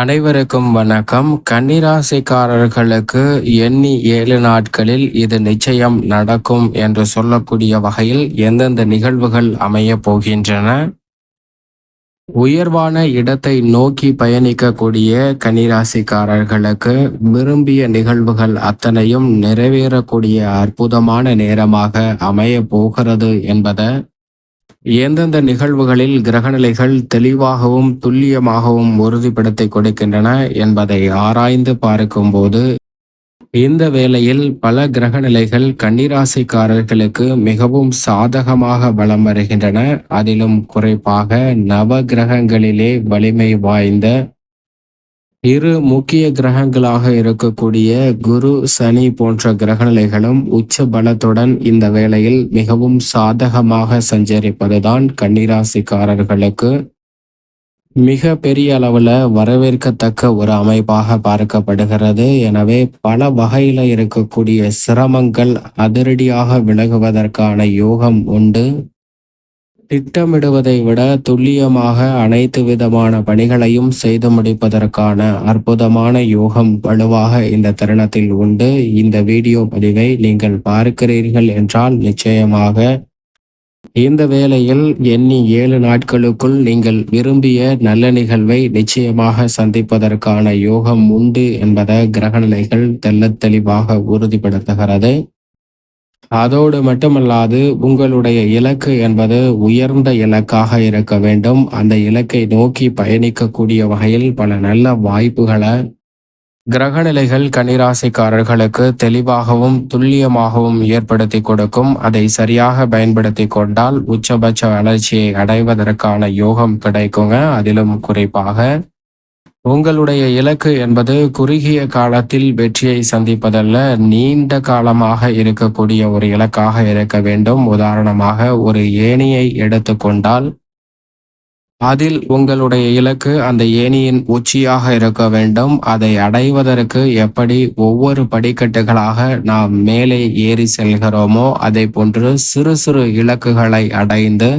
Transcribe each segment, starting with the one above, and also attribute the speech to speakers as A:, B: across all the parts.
A: அனைவருக்கும் வணக்கம். கன்னிராசிக்காரர்களுக்கு எண்ணி ஏழு நாட்களில் இது நிச்சயம் நடக்கும் என்று சொல்லக்கூடிய வகையில் எந்தெந்த நிகழ்வுகள் அமைய போகின்றன? உயர்வான இடத்தை நோக்கி பயணிக்கக்கூடிய கன்னிராசிக்காரர்களுக்கு விரும்பிய நிகழ்வுகள் அத்தனையும் நிறைவேறக்கூடிய அற்புதமான நேரமாக அமைய போகிறது என்பதை எந்தெந்த நிகழ்வுகளில் கிரகநிலைகள் தெளிவாகவும் துல்லியமாகவும் உறுதிப்படுத்தி கொடுக்கின்றன என்பதை ஆராய்ந்து பார்க்கும்போது இந்த வேளையில் பல கிரகநிலைகள் கன்னிராசிக்காரர்களுக்கு மிகவும் சாதகமாக வலம் வருகின்றன. அதிலும் குறிப்பாக நவ கிரகங்களிலே வலிமை வாய்ந்த இரு முக்கிய கிரகங்களாக இருக்கக்கூடிய குரு சனி போன்ற கிரகநிலைகளும் உச்ச பலத்துடன் இந்த வேளையில் மிகவும் சாதகமாக சஞ்சரிப்பதுதான் கன்னிராசிக்காரர்களுக்கு மிக பெரிய அளவுல வரவேற்கத்தக்க ஒரு அமைப்பாக பார்க்கப்படுகிறது. எனவே பல வகையில இருக்கக்கூடிய சிரமங்கள் அதிரடியாக விலகுவதற்கான யோகம் உண்டு. திட்டமிடுவதை விட துல்லியமாக அனைத்து விதமான பணிகளையும் செய்து முடிப்பதற்கான அற்புதமான யோகம் வலுவாக இந்த தருணத்தில் உண்டு. இந்த வீடியோ பதிவை நீங்கள் பார்க்கிறீர்கள் என்றால் நிச்சயமாக இந்த வேளையில் எண்ணி ஏழு நாட்களுக்குள் நீங்கள் விரும்பிய நல்ல நிகழ்வை நிச்சயமாக சந்திப்பதற்கான யோகம் உண்டு என்பதை கிரகநிலைகள் தெல்ல தெளிவாக உறுதிப்படுத்துகிறது. அதோடு மட்டுமல்லாது உங்களுடைய இலக்கு என்பது உயர்ந்த இலக்காக இருக்க வேண்டும். அந்த இலக்கை நோக்கி பயணிக்கக்கூடிய வகையில் பல நல்ல வாய்ப்புகளை கிரகநிலைகள் கன்னிராசிக்காரர்களுக்கு தெளிவாகவும் துல்லியமாகவும் ஏற்படுத்தி கொடுக்கும். அதை சரியாக பயன்படுத்தி கொண்டால் உச்சபட்ச வளர்ச்சியை அடைவதற்கான யோகம் கிடைக்குங்க. அதிலும் குறிப்பாக உங்களுடைய இலக்கு என்பது குறுகிய காலத்தில் வெற்றியை சந்திப்பதல்ல நீண்ட காலமாக இருக்கக்கூடிய ஒரு இலக்காக இருக்க வேண்டும். உதாரணமாக ஒரு ஏணியை எடுத்துக்கொண்டால் அதில் உங்களுடைய இலக்கு அந்த ஏணியின் உச்சியாக இருக்க வேண்டும். அதை அடைவதற்கு எப்படி ஒவ்வொரு படிக்கட்டுகளாக நாம் மேலே ஏறி செல்கிறோமோ அதை போன்று சிறு சிறு இலக்குகளை அடைந்து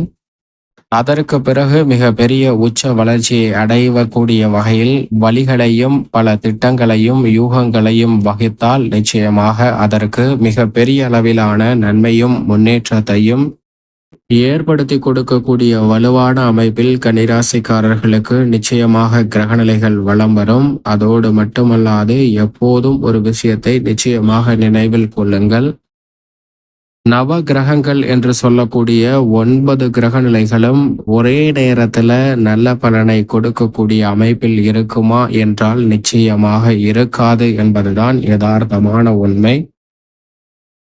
A: அதற்கு பிறகு மிக பெரிய உச்ச வளர்ச்சியை அடையக்கூடிய வகையில் வழிகளையும் பல திட்டங்களையும் யூகங்களையும் வகித்தால் நிச்சயமாக அதற்கு மிக பெரிய அளவிலான நன்மையும் முன்னேற்றத்தையும் ஏற்படுத்தி கொடுக்கக்கூடிய வலுவான அமைப்பில் கன்னிராசிக்காரர்களுக்கு நிச்சயமாக கிரகநிலைகள் வளம் வரும். அதோடு மட்டுமல்லாது எப்போதும் ஒரு விஷயத்தை நிச்சயமாக நினைவில் கொள்ளுங்கள். நவ கிரகங்கள் என்று சொல்லக்கூடிய ஒன்பது கிரக நிலைகளும் ஒரே நேரத்துல நல்ல பலனை கொடுக்கக்கூடிய அமைப்பில் இருக்குமா என்றால் நிச்சயமாக இருக்காது என்பதுதான் யதார்த்தமான உண்மை.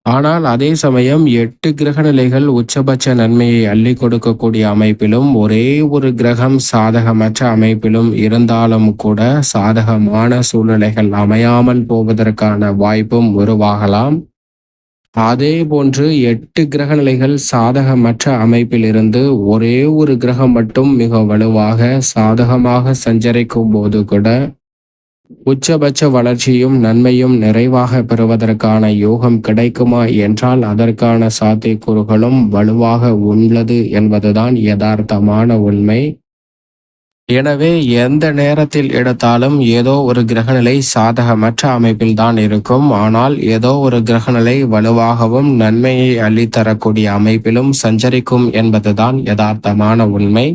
A: ஆனால் அதே சமயம் எட்டு கிரக நிலைகள் உச்சபட்ச நன்மையை அள்ளி கொடுக்கக்கூடிய அமைப்பிலும் ஒரே ஒரு கிரகம் சாதகமற்ற அமைப்பிலும் இருந்தாலும் கூட சாதகமான சூழ்நிலைகள் அமையாமல் போவதற்கான வாய்ப்பும் உருவாகலாம். அதே போன்று எட்டு கிரக நிலைகள் சாதகமற்ற அமைப்பில் இருந்து ஒரே ஒரு கிரகம் மட்டும் மிக வலுவாக சாதகமாக சஞ்சரிக்கும் போது கூட உச்சபட்ச வளர்ச்சியும் நன்மையும் நிறைவாக பெறுவதற்கான யோகம் கிடைக்குமா என்றால் அதற்கான சாத்தியக்கூறுகளும் வலுவாக உள்ளது என்பதுதான் யதார்த்தமான உண்மை. எனவே எந்த நேரத்தில் எடுத்தாலும் ஏதோ ஒரு கிரகநிலை சாதகமற்ற அமைப்பில் தான் இருக்கும். ஆனால் ஏதோ ஒரு கிரகநிலை வலுவாகவும் நன்மையை அள்ளித்தரக்கூடிய அமைப்பிலும் சஞ்சரிக்கும் என்பதுதான் யதார்த்தமான உண்மை.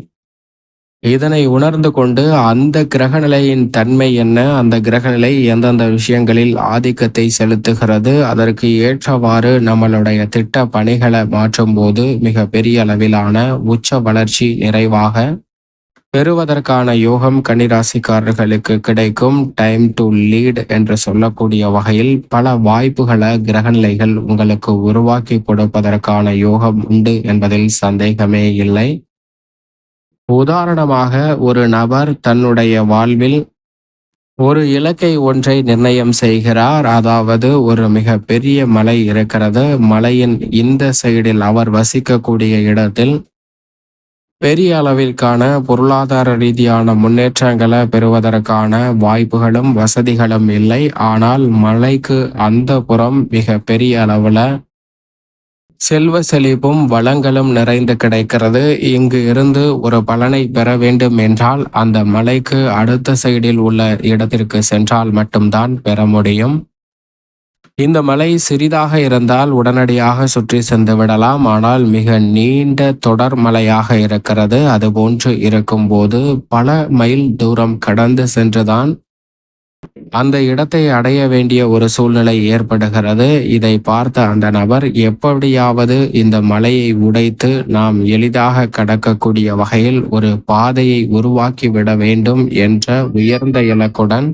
A: இதனை உணர்ந்து கொண்டு அந்த கிரகநிலையின் தன்மை என்ன? அந்த கிரகநிலை எந்தெந்த விஷயங்களில் ஆதிக்கத்தை செலுத்துகிறது? அதற்கு ஏற்றவாறு நம்மளுடைய திட்ட பணிகளை மாற்றும் போது மிக பெரிய அளவிலான உச்ச வளர்ச்சி நிறைவாக பெறுவதற்கான யோகம் கன்னிராசிக்காரர்களுக்கு கிடைக்கும் டைம் டு லீட் என்று சொல்லக்கூடிய வகையில் பல வாய்ப்புகளை கிரகநிலைகள் உங்களுக்கு உருவாக்கி கொடுப்பதற்கான யோகம் உண்டு என்பதில் சந்தேகமே இல்லை. உதாரணமாக ஒரு நபர் தன்னுடைய வாழ்வில் ஒரு இலக்கை ஒன்றை நிர்ணயம் செய்கிறார். அதாவது ஒரு மிக பெரிய மலை இருக்கிறது. மலையின் இந்த சைடில் அவர் வசிக்கக்கூடிய இடத்தில் பெரிய அளவிற்கான பொருளாதார ரீதியான முன்னேற்றங்களை பெறுவதற்கான வாய்ப்புகளும் வசதிகளும் இல்லை. ஆனால் மலைக்கு அந்த புறம் மிக பெரிய அளவில் செல்வ செழிப்பும் வளங்களும் நிறைந்து கிடைக்கிறது. இங்கு இருந்து ஒரு பலனை பெற வேண்டும் என்றால் அந்த மலைக்கு அடுத்த சைடில் உள்ள இடத்திற்கு சென்றால் மட்டும்தான் பெற முடியும். இந்த மலை சிறிதாக இருந்தால் உடனடியாக சுற்றி சென்று விடலாம். ஆனால் மிக நீண்ட தொடர் மலையாக இருக்கிறது. அதுபோன்று இருக்கும்போது பல மைல் தூரம் கடந்து சென்றுதான் அந்த இடத்தை அடைய வேண்டிய ஒரு சூழ்நிலை ஏற்படுகிறது. இதை பார்த்த அந்த நபர் எப்படியாவது இந்த மலையை உடைத்து நாம் எளிதாக கடக்கக்கூடிய வகையில் ஒரு பாதையை உருவாக்கி விட வேண்டும் என்ற உயர்ந்த இலக்குடன்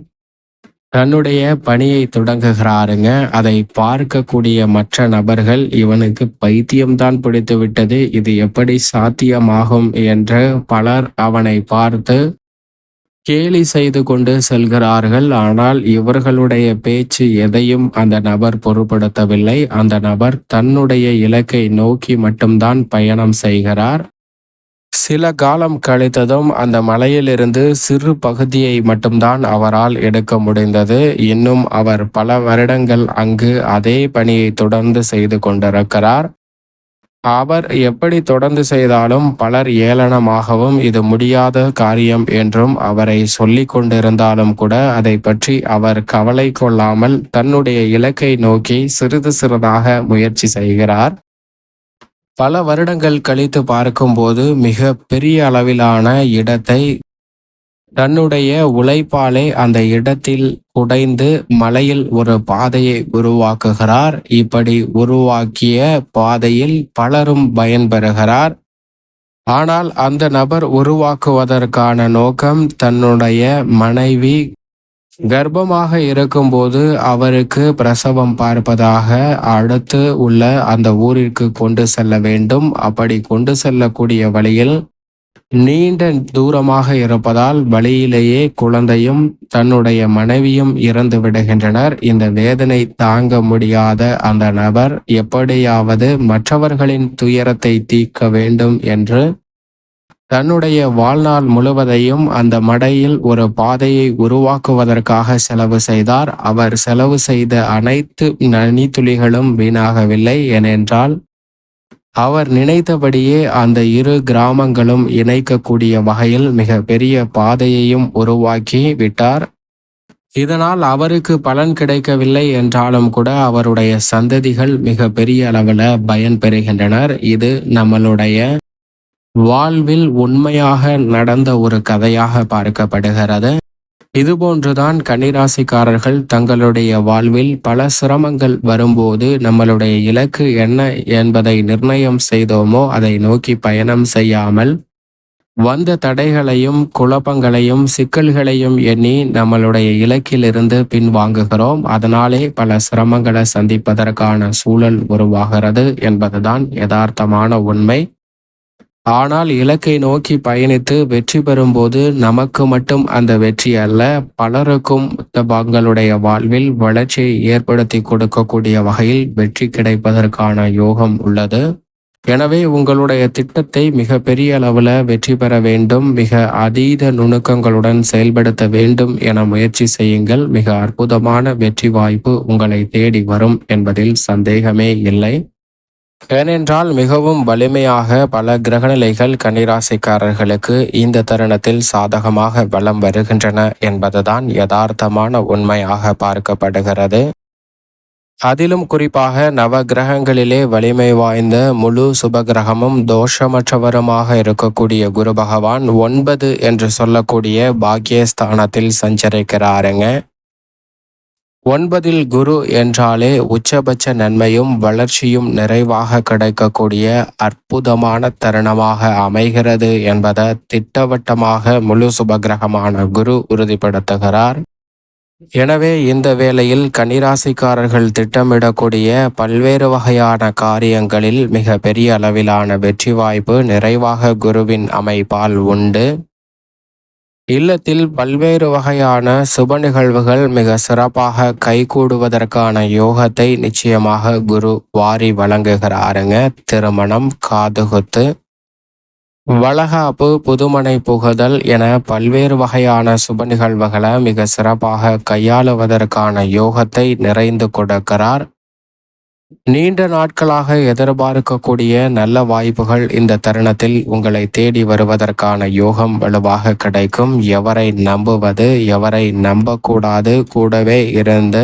A: தன்னுடைய பணியை தொடங்குகிறாருங்க. அதை பார்க்கக்கூடிய மற்ற நபர்கள் இவனுக்கு பைத்தியம்தான் பிடித்து விட்டது. இது எப்படி சாத்தியமாகும் என்று பலர் அவனை பார்த்து கேலி செய்து கொண்டு செல்கிறார்கள். ஆனால் இவர்களுடைய பேச்சு எதையும் அந்த நபர் பொருட்படுத்தவில்லை. அந்த நபர் தன்னுடைய இலக்கை நோக்கி மட்டும்தான் பயணம் செய்கிறார். சில காலம் கழித்ததும் அந்த மலையிலிருந்து சிறு பகுதியை மட்டும்தான் அவரால் எடுக்க முடிந்தது. இன்னும் அவர் பல வருடங்கள் அங்கு அதே பணியை தொடர்ந்து செய்து கொண்டிருக்கிறார். அவர் எப்படி தொடர்ந்து செய்தாலும் பலர் ஏளனமாகவும் இது முடியாத காரியம் என்றும் அவரை சொல்லி கொண்டிருந்தாலும் கூட அதை பற்றி அவர் கவலை கொள்ளாமல் தன்னுடைய இலக்கை நோக்கி சிறிது சிறிதாக முயற்சி செய்கிறார். பல வருடங்கள் கழித்து பார்க்கும்போது மிக பெரிய அளவிலான இடத்தை தன்னுடைய உழைப்பாலே அந்த இடத்தில் குடைந்து மலையில் ஒரு பாதையை உருவாக்குகிறார். இப்படி உருவாக்கிய பாதையில் பலரும் பயன்பெறுகிறார் ஆனால் அந்த நபர் உருவாக்குவதற்கான நோக்கம் தன்னுடைய மனைவி கர்ப்பமாக இருக்கும்போது அவருக்கு பிரசவம் பார்ப்பதாக அடுத்து உள்ள அந்த ஊரிற்கு கொண்டு செல்ல வேண்டும். அப்படி கொண்டு செல்லக்கூடிய வழியில் நீண்ட தூரமாக இருப்பதால் வழியிலேயே குழந்தையும் தன்னுடைய மனைவியும் இறந்து விடுகின்றனர். இந்த வேதனை தாங்க முடியாத அந்த நபர் எப்படியாவது மற்றவர்களின் துயரத்தை தீர்க்க வேண்டும் என்று தன்னுடைய வாழ்நாள் முழுவதையும் அந்த மடையில் ஒரு பாதையை உருவாக்குவதற்காக செலவு செய்தார். அவர் செலவு செய்த அனைத்து நனித்துளிகளும் வீணாகவில்லை ஏனென்றால் அவர் நினைத்தபடியே அந்த இரு கிராமங்களும் இணைக்கக்கூடிய வகையில் மிக பெரிய பாதையையும் உருவாக்கி விட்டார். இதனால் அவருக்கு பலன் கிடைக்கவில்லை என்றாலும் கூட அவருடைய சந்ததிகள் மிக பெரிய அளவில் பயன் பெறுகின்றனர். இது நம்மளுடைய வாழ்வில் உண்மையாக நடந்த ஒரு கதையாக பார்க்கப்படுகிறது. இதுபோன்றுதான் கன்னிராசிக்காரர்கள் தங்களுடைய வாழ்வில் பல சிரமங்கள் வரும்போது நம்மளுடைய இலக்கு என்ன என்பதை நிர்ணயம் செய்தோமோ அதை நோக்கி பயணம் செய்யாமல் வந்த தடைகளையும் குழப்பங்களையும் சிக்கல்களையும் எண்ணி நம்மளுடைய இலக்கிலிருந்து பின்வாங்குகிறோம். அதனாலே பல சிரமங்களை சந்திப்பதற்கான சூழல் உருவாகிறது என்பதுதான் யதார்த்தமான உண்மை. ஆனால் இலக்கை நோக்கி பயணித்து வெற்றி பெறும்போது நமக்கு மட்டும் அந்த வெற்றி அல்ல பலருக்கும் தங்களுடைய வாழ்வில் வளர்ச்சியை ஏற்படுத்தி கொடுக்கக்கூடிய வகையில் வெற்றி கிடைப்பதற்கான யோகம் உள்ளது. எனவே உங்களுடைய திட்டத்தை மிக பெரிய அளவில் வெற்றி பெற வேண்டும் மிக அதீத நுணுக்கங்களுடன் செயல்படுத்த வேண்டும் என முயற்சி செய்யுங்கள். மிக அற்புதமான வெற்றி வாய்ப்பு உங்களை தேடி வரும் என்பதில் சந்தேகமே இல்லை. ஏனென்றால் மிகவும் வலிமையாக பல கிரகநிலைகள் கன்னிராசிக்காரர்களுக்கு இந்த தருணத்தில் சாதகமாக வலம் வருகின்றன என்பதுதான் யதார்த்தமான உண்மையாக பார்க்கப்படுகிறது. அதிலும் குறிப்பாக நவ கிரகங்களிலே வலிமை வாய்ந்த முழு சுபகிரகமும் தோஷமற்றவருமாக இருக்கக்கூடிய குரு பகவான் ஒன்பது என்று சொல்லக்கூடிய பாக்கியஸ்தானத்தில் சஞ்சரிக்கிறாருங்க. ஒன்பதில் குரு என்றாலே உச்சபட்ச நன்மையும் வளர்ச்சியும் நிறைவாக கிடைக்கக்கூடிய அற்புதமான தருணமாக அமைகிறது என்பதை திட்டவட்டமாக முழு சுபகிரகமான குரு உறுதிப்படுத்துகிறார். எனவே இந்த வேளையில் கன்னிராசிக்காரர்கள் திட்டமிடக்கூடிய பல்வேறு வகையான காரியங்களில் மிக பெரிய அளவிலான வெற்றி வாய்ப்பு நிறைவாக குருவின் அமைப்பால் உண்டு. இல்லத்தில் பல்வேறு வகையான சுப நிகழ்வுகள் மிக சிறப்பாக கைகூடுவதற்கான யோகத்தை நிச்சயமாக குரு வாரி வழங்குகிறாருங்க. திருமணம் காதுகுத்து வளகாப்பு புதுமனை புகுதல் என பல்வேறு வகையான சுப நிகழ்வுகளை மிக சிறப்பாக கையாளுவதற்கான யோகத்தை நிறைந்து கொடுக்கிறார். நீண்ட நாட்களாக எதிர்பார்க்கக்கூடிய நல்ல வாய்ப்புகள் இந்த தருணத்தில் உங்களை தேடி வருவதற்கான யோகம் வலுவாக கிடைக்கும். எவரை நம்புவது எவரை நம்பக்கூடாது கூடவே இருந்து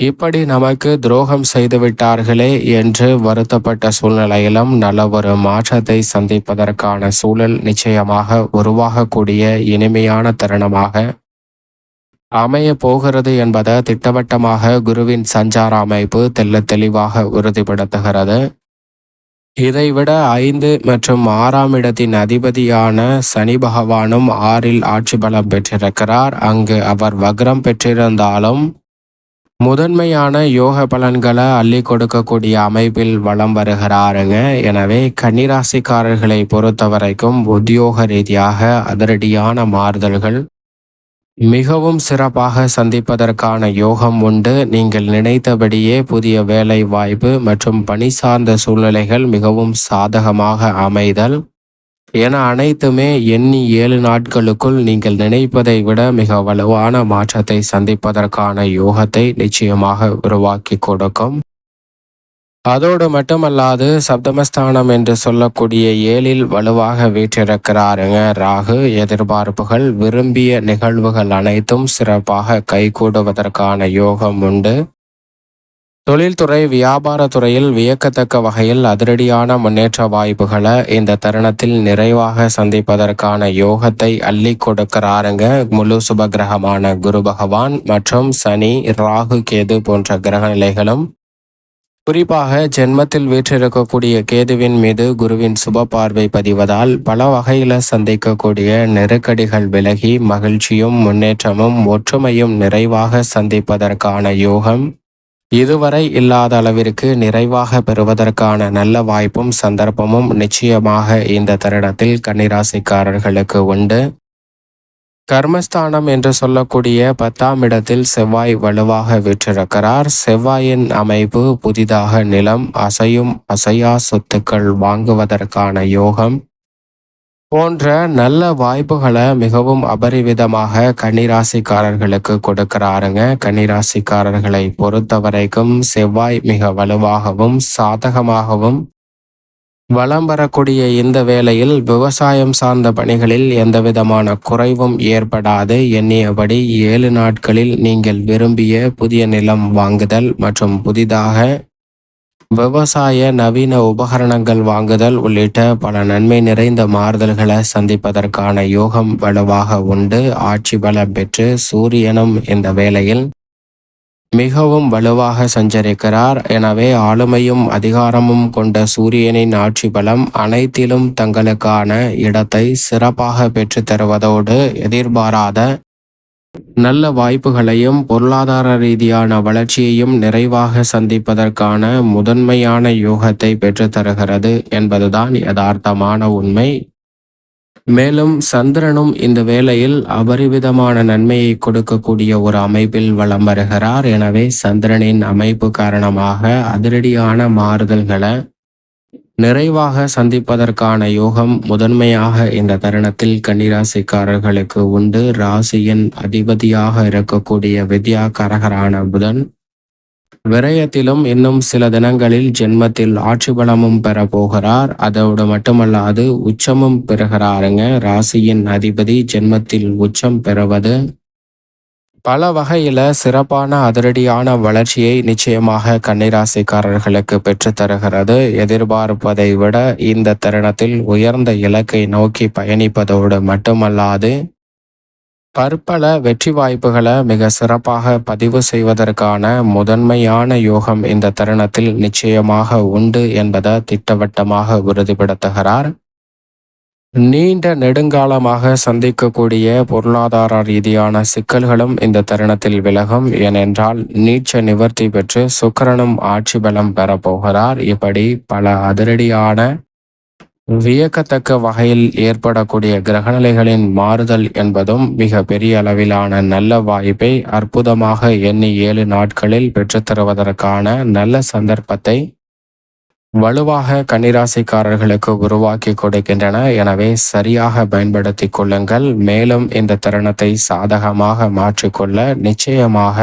A: இப்படி நமக்கு துரோகம் செய்துவிட்டார்களே என்று வருத்தப்பட்ட சூழ்நிலையிலும் நல்ல ஒரு மாற்றத்தை சந்திப்பதற்கான சூழல் நிச்சயமாக உருவாகக்கூடிய இனிமையான தருணமாக அமைய போகிறது என்பதை திட்டவட்டமாக குருவின் சஞ்சார அமைப்பு தெல்ல தெளிவாக உறுதிப்படுத்துகிறது. இதைவிட ஐந்து மற்றும் ஆறாம் இடத்தின் அதிபதியான சனி பகவானும் ஆறில் ஆட்சி பலம் பெற்றிருக்கிறார். அங்கு அவர் வக்ரம் பெற்றிருந்தாலும் முதன்மையான யோக பலன்களை அள்ளி கொடுக்கக்கூடிய அமைப்பில் வளம் வருகிறாருங்க. எனவே கன்னிராசிக்காரர்களை பொறுத்த வரைக்கும் உத்தியோக ரீதியாக அதிரடியான மாறுதல்கள் மிகவும் சிறப்பாக சந்திப்பதற்கான யோகம் உண்டு. நீங்கள் நினைத்தபடியே புதிய வேலை வாய்ப்பு மற்றும் பணி சார்ந்த சூழ்நிலைகள் மிகவும் சாதகமாக அமைதல். என அனைத்துமே எண்ணி ஏழு நாட்களுக்குள் நீங்கள் நினைப்பதை விட மிக வலுவான மாற்றத்தை சந்திப்பதற்கான யோகத்தை நிச்சயமாக உருவாக்கி கொடுக்கும். அதோடு மட்டுமல்லாது சப்தமஸ்தானம் என்று சொல்லக்கூடிய ஏழில் வலுவாக வீற்றிருக்கிறாருங்க ராகு. எதிர்பார்ப்புகள் விரும்பிய நிகழ்வுகள் அனைத்தும் சிறப்பாக கைகூடுவதற்கான யோகம் உண்டு. தொழில்துறை வியாபாரத்துறையில் வியக்கத்தக்க வகையில் அதிரடியான முன்னேற்ற வாய்ப்புகளை இந்த தருணத்தில் நிறைவாக சந்திப்பதற்கான யோகத்தை அள்ளி கொடுக்கிறாருங்க முழு சுபகிரகமான குரு பகவான் மற்றும் சனி ராகு கேது போன்ற கிரக நிலைகளும் குறிப்பாக ஜென்மத்தில் வீற்றிருக்கக்கூடிய கேதுவின் மீது குருவின் சுப பார்வை பதிவதால் பல வகையில சந்திக்கக்கூடிய நெருக்கடிகள் விலகி மகிழ்ச்சியும் முன்னேற்றமும் ஒற்றுமையும் நிறைவாக சந்திப்பதற்கான யோகம் இதுவரை இல்லாத அளவிற்கு நிறைவாக பெறுவதற்கான நல்ல வாய்ப்பும் சந்தர்ப்பமும் நிச்சயமாக இந்த தருணத்தில் கன்னிராசிக்காரர்களுக்கு உண்டு. கர்மஸ்தானம் என்று சொல்லக்கூடிய பத்தாம் இடத்தில் செவ்வாய் வலுவாக விற்றிருக்கிறார். செவ்வாயின் அமைப்பு புதிதாக நிலம் அசையும் அசையா சொத்துக்கள் வாங்குவதற்கான யோகம் போன்ற நல்ல வாய்ப்புகளை மிகவும் அபரிவிதமாக கன்னிராசிக்காரர்களுக்கு கொடுக்கிறாருங்க. கன்னிராசிக்காரர்களை பொறுத்த வரைக்கும் செவ்வாய் மிக வலுவாகவும் சாதகமாகவும் வளம் வரக்கூடிய இந்த வேளையில் விவசாயம் சார்ந்த பணிகளில் எந்தவிதமான குறைவும் ஏற்படாது. எண்ணியபடி ஏழு நாட்களில் நீங்கள் விரும்பிய புதிய நிலம் வாங்குதல் மற்றும் புதிதாக விவசாய நவீன உபகரணங்கள் வாங்குதல் உள்ளிட்ட பல நன்மை நிறைந்த மாறுதல்களை சந்திப்பதற்கான யோகம் வலுவாக உண்டு. ஆட்சி பலம் பெற்று சூரியனும் இந்த வேளையில் மிகவும் வலுவாக சஞ்சரிக்கிறார். எனவே ஆளுமையும் அதிகாரமும் கொண்ட சூரியனின் ஆட்சி பலம் அனைத்திலும் தங்களுக்கான இடத்தை சிறப்பாக பெற்று தருவதோடு எதிர்பாராத நல்ல வாய்ப்புகளையும் பொருளாதார ரீதியான வளர்ச்சியையும் நிறைவாக சந்திப்பதற்கான முதன்மையான யோகத்தை பெற்றுத்தருகிறது என்பதுதான் யதார்த்தமான உண்மை. மேலும் சந்திரனும் இந்த வேளையில் அபரிவிதமான நன்மையை கொடுக்கக்கூடிய ஒரு அமைப்பில் வலம் வருகிறார். எனவே சந்திரனின் அமைப்பு காரணமாக அதிரடியான மாறுதல்களை நிறைவாக சந்திப்பதற்கான யோகம் முதன்மையாக இந்த தருணத்தில் கன்னிராசிக்காரர்களுக்கு உண்டு. ராசியின் அதிபதியாக இருக்கக்கூடிய வித்யா கரகரான புதன் விரயத்திலும் இன்னும் சில தினங்களில் ஜென்மத்தில் ஆட்சி பலமும் பெற போகிறார். அதோடு மட்டுமல்லாது உச்சமும் பெறுகிறாருங்க. ராசியின் அதிபதி ஜென்மத்தில் உச்சம் பெறுவது பல வகையில சிறப்பான அதிரடியான வளர்ச்சியை நிச்சயமாக கன்னிராசிக்காரர்களுக்கு பெற்றுத்தருகிறது எதிர்பார்ப்பதை விட இந்த தருணத்தில் உயர்ந்த இலக்கை நோக்கி பயணிப்பதோடு மட்டுமல்லாது பற்பல வெற்றி வாய்ப்புகளை மிக சிறப்பாக பதிவு செய்வதற்கான முதன்மையான யோகம் இந்த தருணத்தில் நிச்சயமாக உண்டு என்பதை திட்டவட்டமாக உறுதிப்படுத்துகிறார். நீண்ட நெடுங்காலமாக சந்திக்கக்கூடிய பொருளாதார ரீதியான சிக்கல்களும் இந்த தருணத்தில் விலகும். ஏனென்றால் நீச்ச நிவர்த்தி பெற்று சுக்கரனும் ஆட்சி பலம் பெறப்போகிறார் இப்படி பல அதிரடியான வியக்கத்தக்க வகையில் ஏற்படக்கூடிய கிரகநிலைகளின் மாறுதல் என்பதும் மிக பெரிய அளவிலான நல்ல வாய்ப்பை அற்புதமாக எண்ணி ஏழு நாட்களில் பெற்றுத்தருவதற்கான நல்ல சந்தர்ப்பத்தை வலுவாக கன்னிராசிக்காரர்களுக்கு உருவாக்கி கொடுக்கின்றன. எனவே சரியாக பயன்படுத்தி கொள்ளுங்கள். மேலும் இந்த தருணத்தை சாதகமாக மாற்றிக்கொள்ள நிச்சயமாக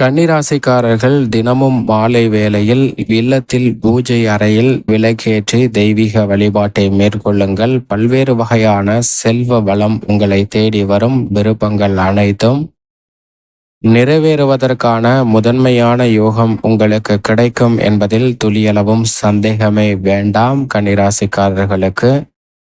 A: கன்னிராசிக்காரர்கள் தினமும் மாலை வேளையில் இல்லத்தில் பூஜை அறையில் விலகேற்றி தெய்வீக வழிபாட்டை மேற்கொள்ளுங்கள். பல்வேறு வகையான செல்வ வளம் உங்களை தேடி வரும் விருப்பங்கள் அனைத்தும் நிறைவேறுவதற்கான முதன்மையான யோகம் உங்களுக்கு கிடைக்கும் என்பதில் துளியளவும் சந்தேகமே வேண்டாம். கன்னிராசிக்காரர்களுக்கு